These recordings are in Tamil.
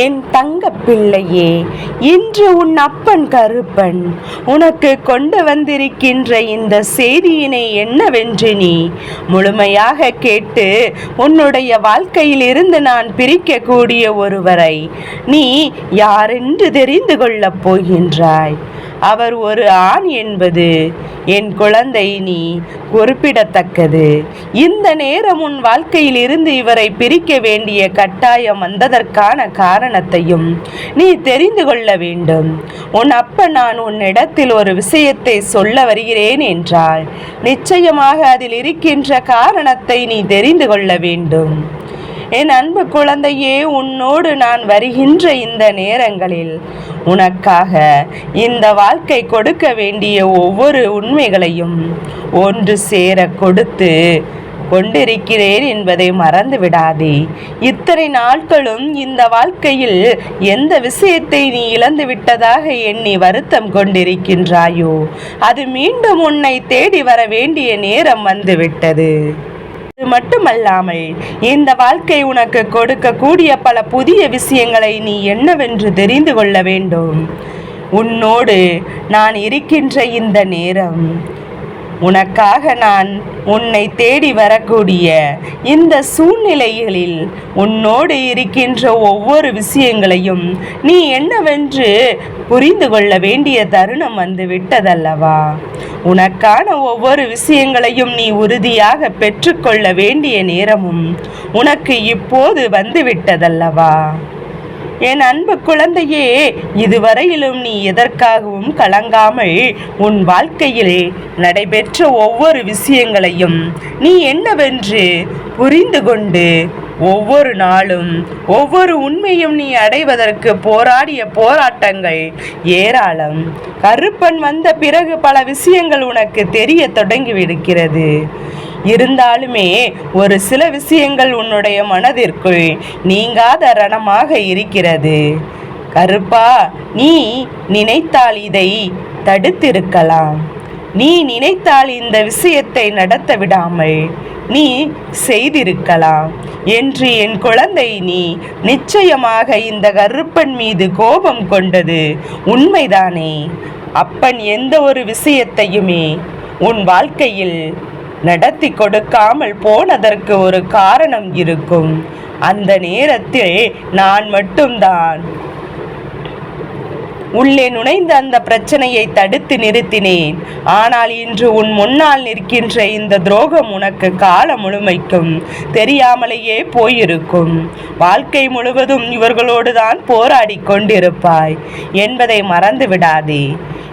என் தங்க பிள்ளையே இன்று உன் அப்பன் கருப்பன். உனக்கு கொண்டு வந்திருக்கின்ற இந்த செய்தியினை என்னவென்று நீ முழுமையாக கேட்டு உன்னுடைய வாழ்க்கையில் இருந்து நான் பிரிக்கக்கூடிய ஒருவரை நீ யாரென்று தெரிந்து கொள்ளப் போகின்றாய்? அவர் ஒரு ஆண் என்பது என் குழந்தை நீ குறிப்பிடத்தக்கது. இந்த நேரம் உன் வாழ்க்கையில் இருந்து இவரை பிரிக்க வேண்டிய கட்டாயம் வந்ததற்கான காரணத்தையும் நீ தெரிந்து கொள்ள வேண்டும். உன் அப்ப நான் உன்னிடத்தில் ஒரு விஷயத்தை சொல்ல வருகிறேன் என்றால் நிச்சயமாக அதில் இருக்கின்ற காரணத்தை நீ தெரிந்து கொள்ள வேண்டும். என் அன்பு குழந்தையே உன்னோடு நான் வருகின்ற இந்த நேரங்களில் உனக்காக இந்த வாழ்க்கை கொடுக்க வேண்டிய ஒவ்வொரு உண்மைகளையும் ஒன்று சேர கொடுத்து கொண்டிருக்கிறேன் என்பதை மறந்து விடாதே. இத்தனை நாட்களும் இந்த வாழ்க்கையில் எந்த விஷயத்தை நீ இழந்து விட்டதாக எண்ணி வருத்தம் கொண்டிருக்கின்றாயோ அது மீண்டும் உன்னை தேடி வர வேண்டிய நேரம் வந்துவிட்டது. அது மட்டுமல்லாமல் இந்த வாழ்க்கை உனக்கு கொடுக்கக்கூடிய பல புதிய விஷயங்களை நீ என்னவென்று தெரிந்து கொள்ள வேண்டும். உன்னோடு நான் இருக்கின்ற இந்த நேரம் உனக்காக நான் உன்னை தேடி வரக்கூடிய இந்த சூழ்நிலைகளில் உன்னோடு இருக்கின்ற ஒவ்வொரு விஷயங்களையும் நீ என்னவென்று புரிந்து கொள்ள வேண்டிய தருணம் வந்து விட்டதல்லவா? உனக்கான ஒவ்வொரு விஷயங்களையும் நீ உறுதியாக பெற்றுக்கொள்ள வேண்டிய நேரமும் உனக்கு இப்போது வந்து விட்டதல்லவா? என் அன்பு குழந்தையே இதுவரையிலும் நீ எதற்காகவும் கலங்காமல் உன் வாழ்க்கையிலே நடைபெற்ற ஒவ்வொரு விஷயங்களையும் நீ என்னவென்று புரிந்து கொண்டு ஒவ்வொரு நாளும் ஒவ்வொரு உண்மையும் நீ அடைவதற்கு போராடிய போராட்டங்கள் ஏராளம். கருப்பன் வந்த பிறகு பல விஷயங்கள் உனக்கு தெரிய தொடங்கிவிடுக்கிறது இருந்தாலுமே ஒரு சில விஷயங்கள் உன்னுடைய மனதிற்குள் நீங்காத ரணமாக இருக்கிறது. கருப்பா நீ நினைத்தால் இதை தடுத்திருக்கலாம். நீ நினைத்தால் இந்த விஷயத்தை நடத்த விடாமல் நீ செய்திருக்கலாம். என்று என் குழந்தை நீ நிச்சயமாக இந்த கருப்பன் மீது கோபம் கொண்டது. உண்மைதானே? அப்பன் எந்த ஒரு விஷயத்தையுமே உன் வாழ்க்கையில் நடத்தி கொடுக்காமல் போனதற்கு ஒரு காரணம் இருக்கும். அந்த நேரத்தில் நான் மட்டும்தான் உள்ளே நுழைந்த அந்த பிரச்சனையை தடுத்து நிறுத்தினேன். ஆனால் இன்று உன் முன்னால் நிற்கின்ற இந்த துரோகம் உனக்கு காலம் முழுமைக்கும். தெரியாமலேயே போயிருக்கும். வாழ்க்கை முழுவதும் இவர்களோடு தான் போராடி கொண்டிருப்பாய். என்பதை மறந்து விடாதே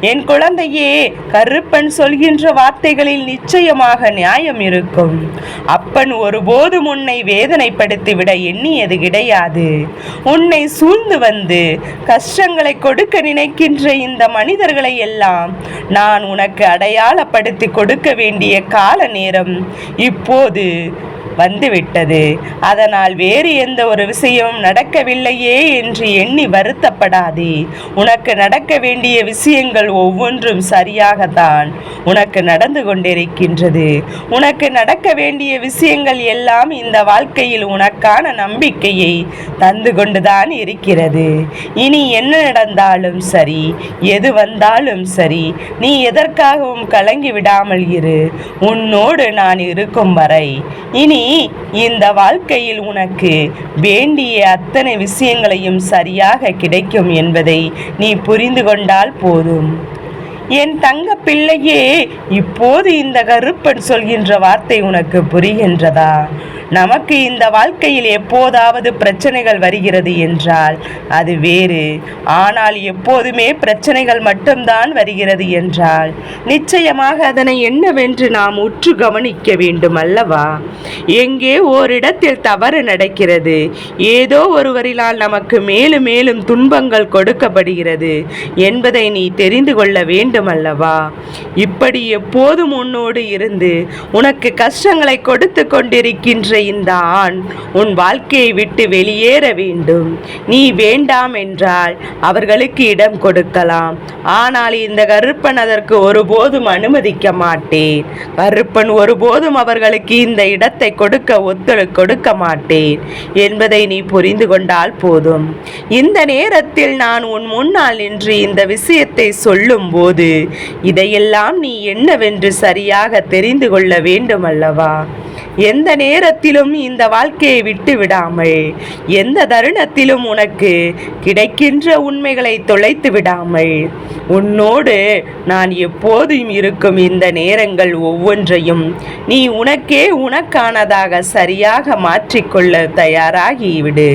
என் குழந்தையே கருப்பன் சொல்கின்ற வார்த்தைகளில் நிச்சயமாக நியாயம் இருக்கும். அப்பன் ஒருபோதும் உன்னை வேதனைப்படுத்திவிட எண்ணியது கிடையாது. உன்னை சூழ்ந்து வந்து கஷ்டங்களை கொடுக்க நினைக்கின்ற இந்த மனிதர்களை எல்லாம் நான் உனக்கு அடையாளப்படுத்தி கொடுக்க வேண்டிய கால நேரம் இப்போது வந்துவிட்டது. அதனால் வேறு எந்த ஒரு விஷயம் நடக்கவில்லையே என்று எண்ணி வருத்தப்படாதே. உனக்கு நடக்க வேண்டிய விஷயங்கள் ஒவ்வொன்றும் சரியாகத்தான் உனக்கு நடந்து கொண்டிருக்கின்றது. உனக்கு நடக்க வேண்டிய விஷயங்கள் எல்லாம் இந்த வாழ்க்கையில் உனக்கான நம்பிக்கையை தந்து கொண்டுதான் இருக்கிறது. இனி என்ன நடந்தாலும் சரி எது வந்தாலும் சரி நீ எதற்காகவும் கலங்கி விடாமல் இரு. உன்னோடு நான் இருக்கும் வரை இனி இந்த வாழ்க்கையில் உனக்கு வேண்டிய அத்தனை விஷயங்களையும் சரியாக கிடைக்கும் என்பதை நீ புரிந்து கொண்டால் போதும். என் தங்க பிள்ளையே இப்போது இந்த கருப்பன் சொல்கின்ற வார்த்தை உனக்கு புரிகின்றதா? நமக்கு இந்த வாழ்க்கையில் எப்போதாவது பிரச்சனைகள் வருகிறது என்றால் அது வேறு. ஆனால் எப்போதுமே பிரச்சனைகள் மட்டும்தான் வருகிறது என்றால் நிச்சயமாக அதனை என்னவென்று நாம் உற்று கவனிக்க வேண்டும் அல்லவா? எங்கே ஓரிடத்தில் தவறு நடக்கிறது ஏதோ ஒருவரினால் நமக்கு மேலும் மேலும் துன்பங்கள் கொடுக்கப்படுகிறது என்பதை நீ தெரிந்து கொள்ள வேண்டும் அல்லவா? இப்படி எப்போதும் உன்னோடு இருந்து உனக்கு கஷ்டங்களை கொடுத்து கொண்டிருக்கின்ற இந்த ஆண் உன் வாழ்க்கையை விட்டு வெளியேற வேண்டும். நீ வேண்டாம் என்றால் அவர்களுக்கு இடம் கொடுக்கலாம். ஆனால் இந்த கருப்பன் அதற்கு ஒருபோதும் அனுமதிக்க மாட்டேன். கருப்பன் ஒருபோதும் அவர்களுக்கு இந்த இடத்தை கொடுக்க ஒத்துழை கொடுக்க மாட்டேன். என்பதை நீ புரிந்து கொண்டால் போதும். இந்த நேரத்தில் நான் உன் முன்னால் நின்று இந்த விஷயத்தை சொல்லும்போது இதையெல்லாம் நீ என்னவென்று சரியாக தெரிந்து கொள்ள வேண்டும் அல்லவா எந்த நேரத்திலும் இந்த வாழ்க்கையை விட்டு விடாமல் எந்த தருணத்திலும் உனக்கு கிடைக்கின்ற உண்மைகளை தொலைத்து விடாமல் உன்னோடு நான் எப்போதும் இருக்கும் இந்த நேரங்கள் ஒவ்வொன்றையும் நீ உனக்கே உனக்கானதாக சரியாக மாற்றிக்கொள்ள தயாராகிவிடு.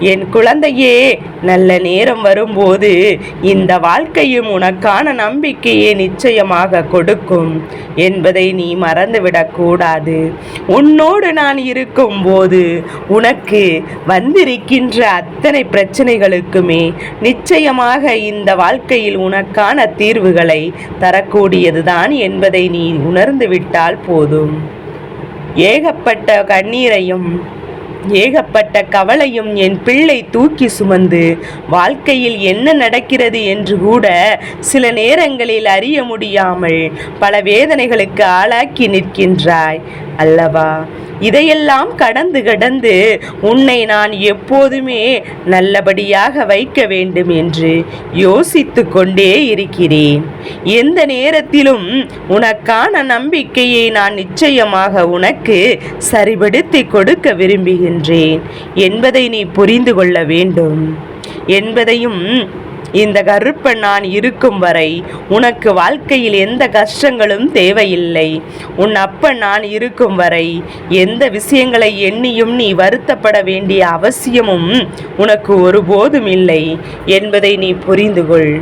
என் குழந்தையே நல்ல நேரம் வரும்போது இந்த வாழ்க்கையும் உனக்கான நம்பிக்கையை நிச்சயமாக கொடுக்கும் என்பதை நீ மறந்துவிடக்கூடாது உன்னோடு நான் இருக்கும்போது உனக்கு வந்திருக்கின்ற அத்தனை பிரச்சனைகளுக்குமே நிச்சயமாக இந்த வாழ்க்கையில் உனக்கான தீர்வுகளை தரக்கூடியதுதான் என்பதை நீ உணர்ந்து விட்டால் போதும். ஏகப்பட்ட கண்ணீரையும் ஏகப்பட்ட கவலையும் என் பிள்ளை தூக்கி சுமந்து வாழ்க்கையில் என்ன நடக்கிறது என்று கூட சில நேரங்களில் அறிய முடியாமல் பல வேதனைகளுக்கு ஆளாக்கி நிற்கின்றாய் அல்லவா? இதையெல்லாம் கடந்து கடந்து உன்னை நான் எப்போதுமே நல்லபடியாக வைக்க வேண்டும் என்று யோசித்து கொண்டே இருக்கிறேன். எந்த நேரத்திலும் உனக்கான நம்பிக்கையை நான் நிச்சயமாக உனக்கு சரிபடுத்தி கொடுக்க விரும்புகின்றேன். என்பதை நீ புரிந்து கொள்ள வேண்டும். என்பதையும் இந்த கருப்பன் நான் இருக்கும் வரை உனக்கு வாழ்க்கையில் எந்த கஷ்டங்களும் தேவையில்லை. உன் அப்பன் நான் இருக்கும் வரை எந்த விஷயங்களை எண்ணியும் நீ வருத்தப்பட வேண்டிய அவசியமும் உனக்கு ஒருபோதும் இல்லை என்பதை நீ புரிந்துகொள்.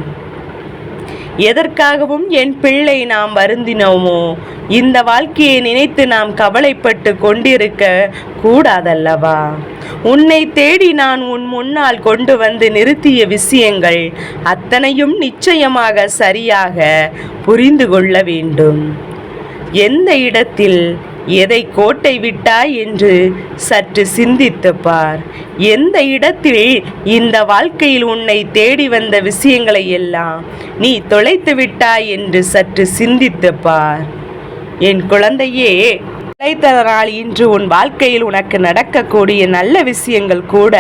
எதற்காகவும் என் பிள்ளை நாம் வருந்தினோமோ? இந்த வாழ்க்கையை நினைத்து நாம் கவலைப்பட்டு கொண்டிருக்க கூடாதல்லவா? உன்னை தேடி நான் உன் முன்னால் கொண்டு வந்து நிறுத்திய விஷயங்கள் அத்தனையும் நிச்சயமாக சரியாக புரிந்து கொள்ள வேண்டும். எந்த இடத்தில் எதை கோட்டை விட்டாய் என்று சற்று சிந்தித்து பார். எந்த இடத்தில் இந்த வாழ்க்கையில் உன்னை தேடி வந்த விஷயங்களை எல்லாம் நீ தொலைத்து விட்டாய் என்று சற்று சிந்தித்து பார். என் குழந்தையே இடைத்தரால் இன்று உன் வாழ்க்கையில் உனக்கு நடக்கக்கூடிய நல்ல விஷயங்கள் கூட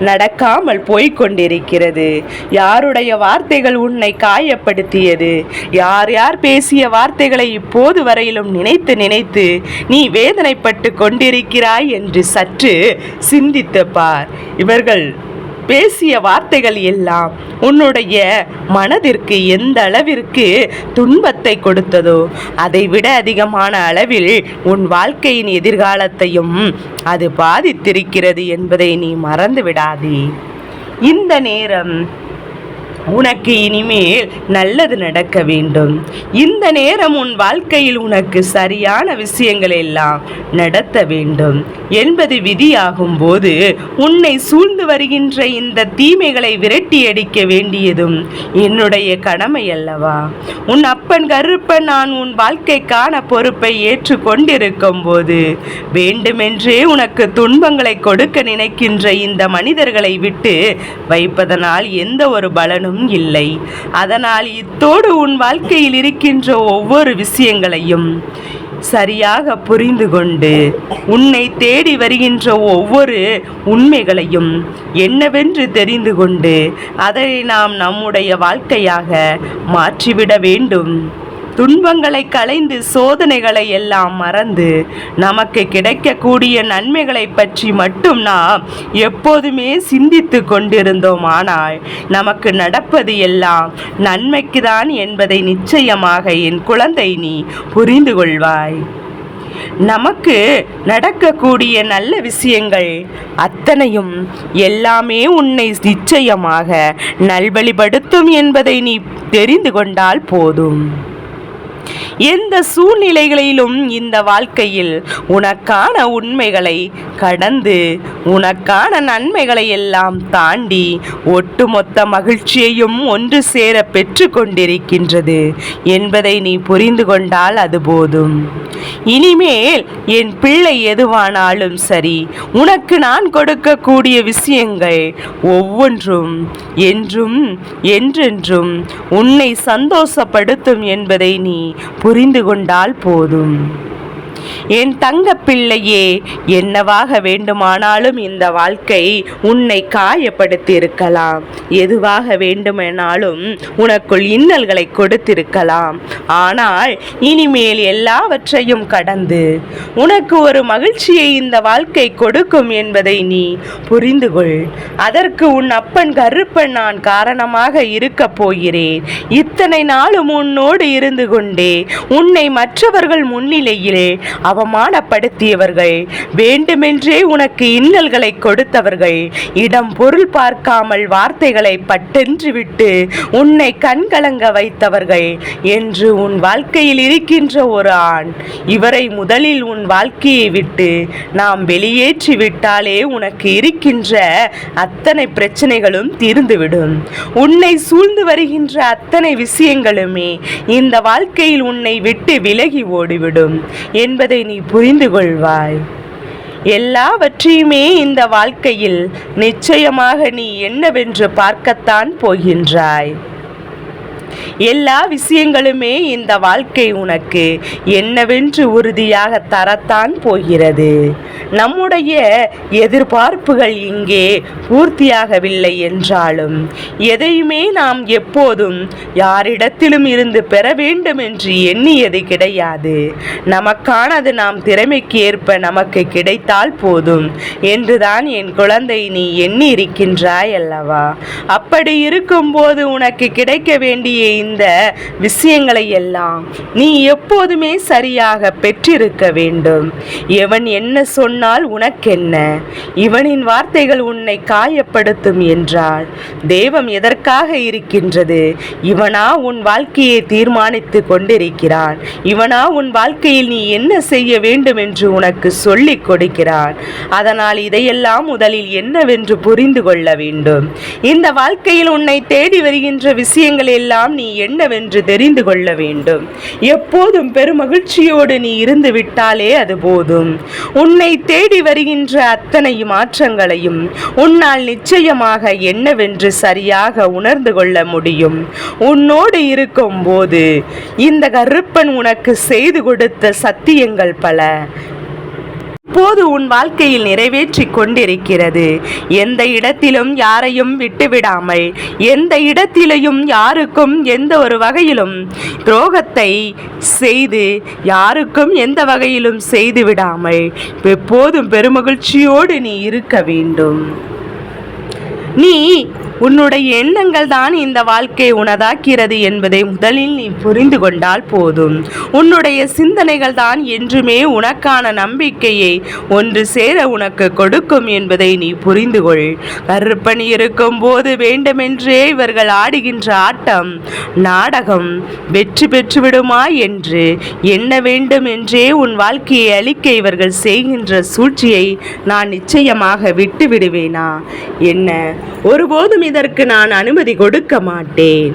நடக்காமல் போய்கொண்டிருக்கிறது யாருடைய வார்த்தைகள் உன்னை காயப்படுத்தியது? யார் யார் பேசிய வார்த்தைகளை இப்போது வரையிலும் நினைத்து நினைத்து நீ வேதனைப்பட்டு கொண்டிருக்கிறாய் என்று சற்று சிந்தித்து பார். இவர்கள் பேசிய வார்த்தைகள் எல்லாம் உன்னுடைய மனதிற்கு எந்த அளவிற்கு துன்பத்தை கொடுத்ததோ அதைவிட அதிகமான அளவில் உன் வாழ்க்கையின் எதிர்காலத்தையும் அது பாதித்திருக்கிறது என்பதை நீ மறந்து விடாதே இந்த நேரம் உனக்கு இனிமேல் நல்லது நடக்க வேண்டும். இந்த நேரம் உன் வாழ்க்கையில் உனக்கு சரியான விஷயங்கள் எல்லாம் நடத்த வேண்டும். என்பது விதியாகும் போது உன்னை சூழ்ந்து வருகின்ற இந்த தீமைகளை விரட்டி அடிக்க வேண்டியதும் என்னுடைய கடமை அல்லவா? உன் அப்பன் கருப்பன் நான் உன் வாழ்க்கைக்கான பொறுப்பை ஏற்றுக்கொண்டிருக்கும் போது வேண்டுமென்றே உனக்கு துன்பங்களை கொடுக்க நினைக்கின்ற இந்த மனிதர்களை விட்டு வைப்பதனால் எந்த ஒரு பலனும் இல்லை. அதனால் இத்தோடு உன் வாழ்க்கையில் இருக்கின்ற ஒவ்வொரு விஷயங்களையும் சரியாக புரிந்து கொண்டு உன்னை தேடி வருகின்ற ஒவ்வொரு உண்மைகளையும் என்னவென்று தெரிந்து கொண்டு அதை நாம் நம்முடைய வாழ்க்கையாக மாற்றிவிட வேண்டும். துன்பங்களை களைந்து சோதனைகளை எல்லாம் மறந்து நமக்கு கிடைக்கக்கூடிய நன்மைகளை பற்றி மட்டும் நாம் எப்போதுமே சிந்தித்து கொண்டிருந்தோம். ஆனால் நமக்கு நடப்பது எல்லாம் நன்மைக்குதான் என்பதை நிச்சயமாக என் குழந்தை நீ புரிந்து கொள்வாய். நமக்கு நடக்கக்கூடிய நல்ல விஷயங்கள் அத்தனையும் எல்லாமே உன்னை நிச்சயமாக நல்வழிப்படுத்தும் என்பதை நீ தெரிந்து கொண்டால் போதும். எந்த சூழ்நிலைகளிலும் இந்த வாழ்க்கையில் உனக்கான உண்மைகளை கடந்து உனக்கான நன்மைகளை எல்லாம் தாண்டி ஒட்டுமொத்த மகிழ்ச்சியையும் ஒன்று சேர பெற்று கொண்டிருக்கின்றது என்பதை நீ புரிந்து கொண்டால் அது போதும். இனிமேல் என் பிள்ளை எதுவானாலும் சரி உனக்கு நான் கொடுக்கக்கூடிய விஷயங்கள் ஒவ்வொன்றும் என்றும் என்றென்றும் உன்னை சந்தோஷப்படுத்தும் என்பதை நீ புரிந்து கொண்டால் போதும். என் தங்க பிள்ளையே என்னவாக வேண்டுமானாலும் இந்த வாழ்க்கை உன்னை காயப்படுத்தி இருக்கலாம் எதுவாக வேண்டுமானாலும் உனக்குள் இன்னல்களை கொடுத்திருக்கலாம். ஆனால் இனிமேல் எல்லாவற்றையும் கடந்து உனக்கு ஒரு மகிழ்ச்சியை இந்த வாழ்க்கை கொடுக்கும் என்பதை நீ புரிந்து கொள் அதற்கு உன் அப்பன் கருப்பன் நான் காரணமாக இருக்கப் போகிறேன். இத்தனை நாளும் உன்னோடு இருந்து கொண்டே உன்னை மற்றவர்கள் முன்னிலையிலே அவமானப்படுத்தியவர்கள். வேண்டுமென்றே உனக்கு இன்னல்களை கொடுத்தவர்கள். இடம் பொருள் பார்க்காமல் வார்த்தைகளை பட்டென்று விட்டு உன்னை கண்கலங்க வைத்தவர்கள் என்று உன் வாழ்க்கையில் இருக்கின்ற ஒரு ஆண். இவரை முதலில் உன் வாழ்க்கையை விட்டு நாம் வெளியேற்றி விட்டாலே உனக்கு இருக்கின்ற அத்தனை பிரச்சனைகளும் தீர்ந்துவிடும். உன்னை சூழ்ந்து வருகின்ற அத்தனை விஷயங்களுமே இந்த வாழ்க்கையில் உன்னை விட்டு விலகி ஓடிவிடும். என்பதை நீ புரிந்து கொள்வாய். எல்லாவற்றையுமே இந்த வாழ்க்கையில் நிச்சயமாக நீ என்னவென்று பார்க்கத்தான் போகின்றாய். எல்லா விஷயங்களுமே இந்த வாழ்க்கை உனக்கு என்னவென்று உறுதியாக தரத்தான் போகிறது. நம்முடைய எதிர்பார்ப்புகள் இங்கே பூர்த்தியாகவில்லை என்றாலும் எதையுமே நாம் எப்போதும் யாரிடத்திலும் இருந்து பெற வேண்டும் என்று எண்ணியது கிடையாது. நமக்கானது நாம் திறமைக்கு ஏற்ப நமக்கு கிடைத்தால் போதும் என்றுதான் என் குழந்தை நீ எண்ணி இருக்கின்றாய் அல்லவா? அப்படி இருக்கும்போது உனக்கு கிடைக்க வேண்டிய இந்த விஷயங்களை எல்லாம் நீ எப்போதுமே சரியாக பெற்றிருக்க வேண்டும். எவன் என்ன சொன்னால் உனக்கென்ன? இவனின் வார்த்தைகள் உன்னை காயப்படுத்தும் என்றால் தெய்வம் எதற்காக இருக்கின்றது? இவனா உன் வாழ்க்கையை தீர்மானித்து கொண்டிருக்கிறான். இவனா உன் வாழ்க்கையில் நீ என்ன செய்ய வேண்டும் என்று உனக்கு சொல்லிக் கொடுக்கிறான். அதனால் இதையெல்லாம் முதலில் என்னவென்று புரிந்து கொள்ள வேண்டும். இந்த வாழ்க்கையில் உன்னை தேடி வருகின்ற விஷயங்கள் எல்லாம் நீ என்னவென்று தெரிந்து கொள்ள வேண்டும். எப்போதும் பெருமகிழ்ச்சியோடு நீ இருந்து விட்டாலே அது போதும். உன்னை தேடி வருகின்ற அத்தனை மாற்றங்களையும் உன்னால் நிச்சயமாக என்னவென்று சரியாக உணர்ந்து கொள்ள முடியும். உன்னோடு இருக்கும் போது இந்த கருப்பன் உனக்கு செய்து கொடுத்த சத்தியங்கள் பல. இப்போது உன் வாழ்க்கையில் நிறைவேற்றி கொண்டிருக்கிறது. எந்த இடத்திலும் யாரையும் விட்டுவிடாமல் எந்த இடத்திலையும் யாருக்கும் எந்த ஒரு வகையிலும் துரோகத்தை செய்து யாருக்கும் எந்த வகையிலும் செய்து விடாமல் எப்போதும் பெருமகிழ்ச்சியோடு நீ இருக்க வேண்டும். நீ உன்னுடைய எண்ணங்கள் தான் இந்த வாழ்க்கை உனதாக்கிறது என்பதை முதலில் நீ புரிந்து கொண்டால் போதும். உன்னுடைய சிந்தனைகள் தான் என்றுமே உனக்கான நம்பிக்கையை ஒன்று சேர உனக்கு கொடுக்கும் என்பதை நீ புரிந்து கொள். கருப்பணி இருக்கும் போது வேண்டுமென்றே இவர்கள் ஆடுகின்ற ஆட்டம் நாடகம் வெற்றி பெற்றுவிடுமா என்று எண்ண வேண்டும் என்றே உன் வாழ்க்கையை அளிக்க இவர்கள் செய்கின்ற சூழ்ச்சியை நான் நிச்சயமாக விட்டு விடுவேனா என்ன? ஒருபோதும் இதற்கு நான் அனுமதி கொடுக்க மாட்டேன்.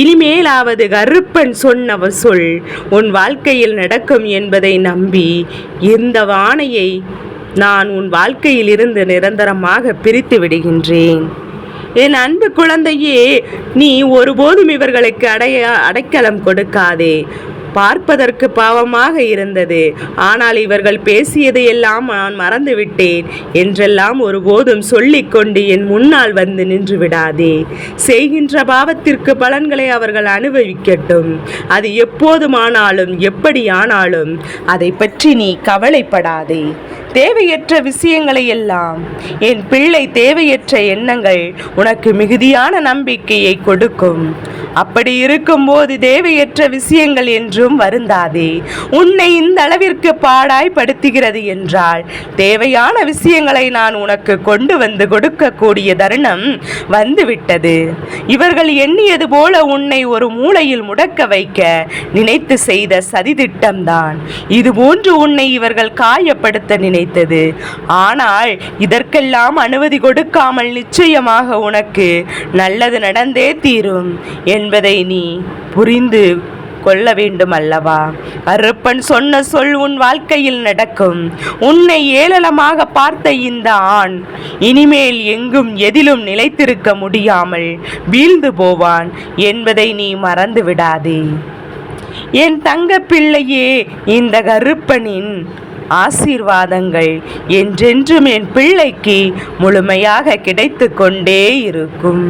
இனிமேலாவது கருப்பன் சொன்ன சொல் உன் வாழ்க்கையில் நடக்கும் என்பதை நம்பி இந்த வானையை நான் உன் வாழ்க்கையில் இருந்து நிரந்தரமாக பிரித்து விடுகின்றேன். என் அன்பு குழந்தையே நீ ஒருபோதும் இவர்களுக்கு அடைய அடைக்கலம் கொடுக்காதே. பார்ப்பதற்கு பாவமாக இருந்தது. ஆனால் இவர்கள் பேசியதையெல்லாம் நான் மறந்துவிட்டேன் என்றெல்லாம் ஒருபோதும் சொல்லிக்கொண்டு என் முன்னால் வந்து நின்று விடாதே. செய்கின்ற பாவத்திற்கு பலன்களை அவர்கள் அனுபவிக்கட்டும். அது எப்போதுமானாலும் எப்படியானாலும் அதை பற்றி நீ கவலைப்படாதே. தேவையற்ற விஷயங்களை எல்லாம் என் பிள்ளை தேவையற்ற எண்ணங்கள் உனக்கு மிகுதியான நம்பிக்கையை கொடுக்கும். அப்படி இருக்கும்போது தேவையற்ற விஷயங்கள் என்று என்றும் வருந்தாதே. உன்னை இந்த அளவிற்கு பாடாய்படுத்துகிறது என்றால் தேவையான விஷயங்களை நான் உனக்கு கொண்டு வந்து கொடுக்கக்கூடிய தருணம் வந்துவிட்டது. இவர்கள் எண்ணியது போல உன்னை ஒரு மூலையில் முடக்க வைக்க நினைத்து செய்த சதித்திட்டம்தான். இதுபோன்று உன்னை இவர்கள் காயப்படுத்த நினைத்தது. ஆனால் இதற்கெல்லாம் அனுமதி கொடுக்காமல் நிச்சயமாக உனக்கு நல்லது நடந்தே தீரும் என்பதை நீ புரிந்து கொள்ள வேண்டும் அல்லவா அருப்பன் சொன்ன சொல் உன் வாழ்க்கையில் நடக்கும். உன்னை ஏளனமாக பார்த்த இந்த ஆண் இனிமேல் எங்கும் எதிலும் நிலைத்திருக்க முடியாமல் வீழ்ந்து போவான் என்பதை நீ மறந்து விடாதே. என் தங்க பிள்ளையே இந்த கருப்பனின் ஆசீர்வாதங்கள் என்றென்றும் என் பிள்ளைக்கு முழுமையாக கிடைத்து கொண்டே இருக்கும்.